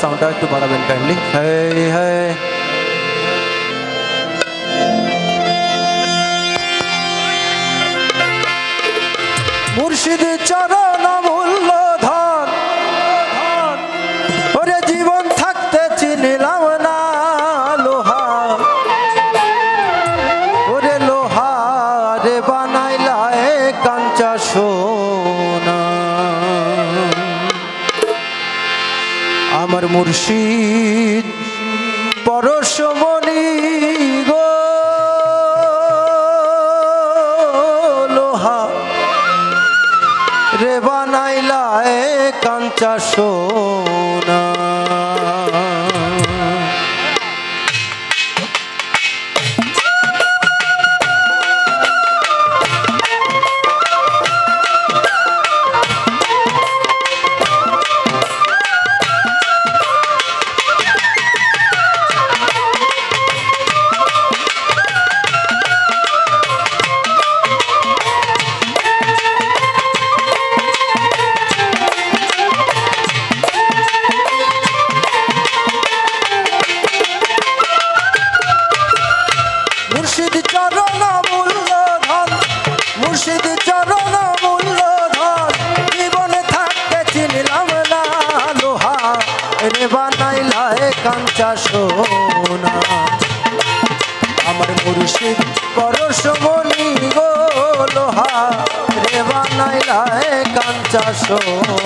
সাউন্ডটা একটু বাড়াবেন কাইন্ডলি হ্যাঁ হ্যাঁ মুর্শিদ চরণ আমার মুর্শিদ পরশমণি সোনা আমার মুর্শিদ পরশমণি গো লোহা রে বানাইলায় কাঞ্চা সোনা।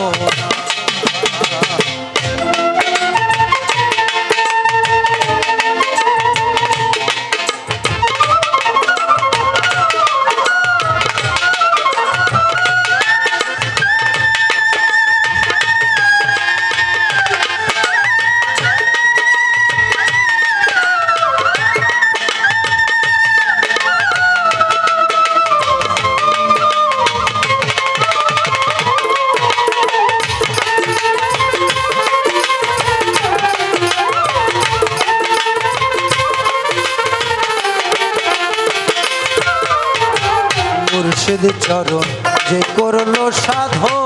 মুর্শিদ চরণ যে করল সাধো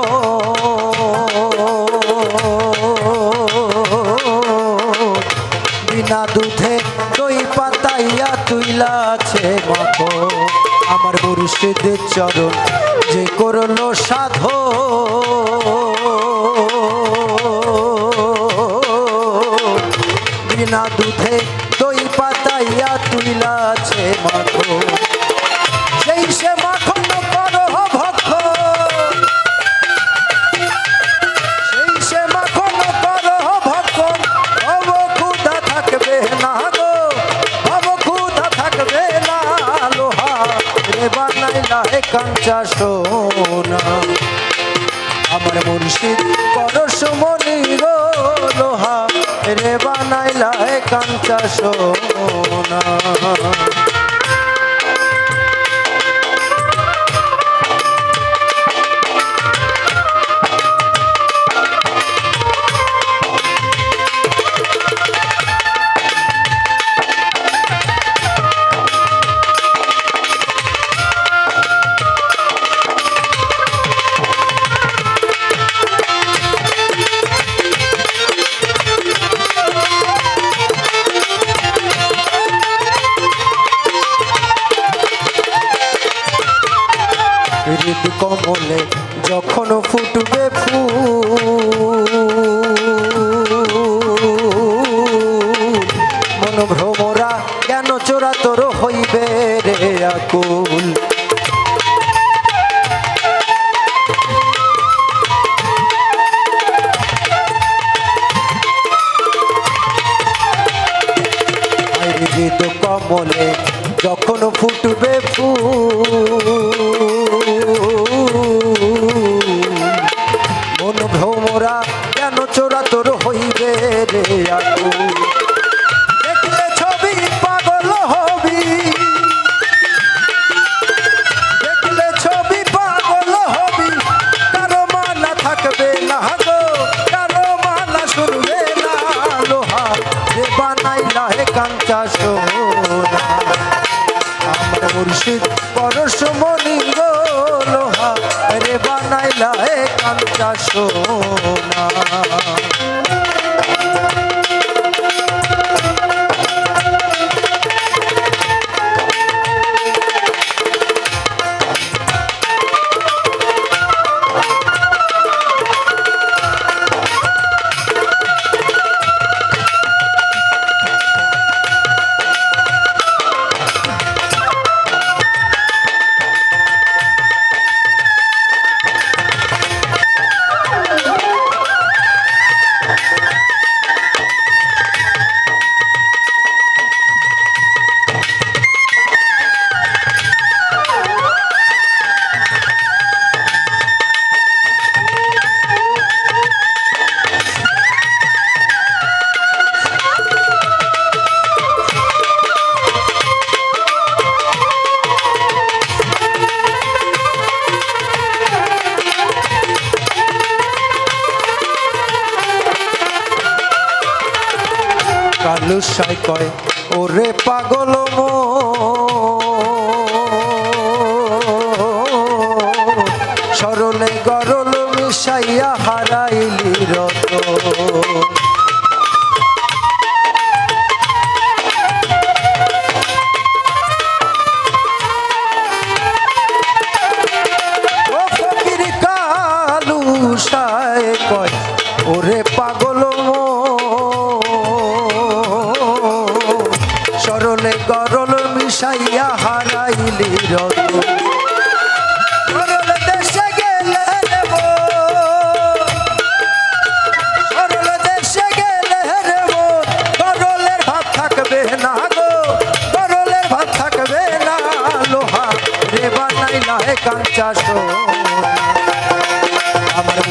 বিনা দুধে দই পাতাইয়া তুইলাছে মাখো আমার মুর্শিদ চরণ যে করল সাধো বিনা দুধে দই পাতাইয়া তুইলাছে মাখো সেই সে কাঞ্চা সোনা। আমার মুর্শিদ পরশমণি গো লোহা। রে বানাইলা কাঞ্চা সোনা। হৃদ কমলে যখন ফুটবে ফুল। মন ভ্রমরা কেন চোরা তোর হইবে রে আকুল? কমলে যখন ফুটবে ফুল। পরশমণি গো লোহা রে বানাইলা কাঞ্চা সোনা। কালু সাই কয় ওরে পাগল সরলে গরল মিশাইয়া হারাইলি।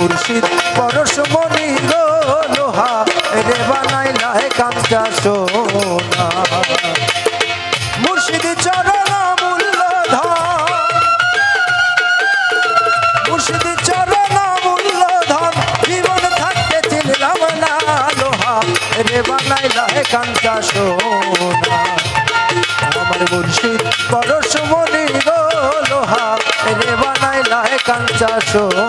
মুর্শিদ পরশমণি গো লোহা, রে বানাইলা হে কাঞ্চা সোনা। মুর্শিদ চরণ মূল্য ধন, মুর্শিদ চরণ মূল্য ধন, জীবন থাকতে চিনলাম না লোহা, রে বানাইলা হে কাঞ্চা সোনা। আমার মুর্শিদ পরশমণি গো লোহা, রে বানাইলা হে কাঞ্চা সোনা।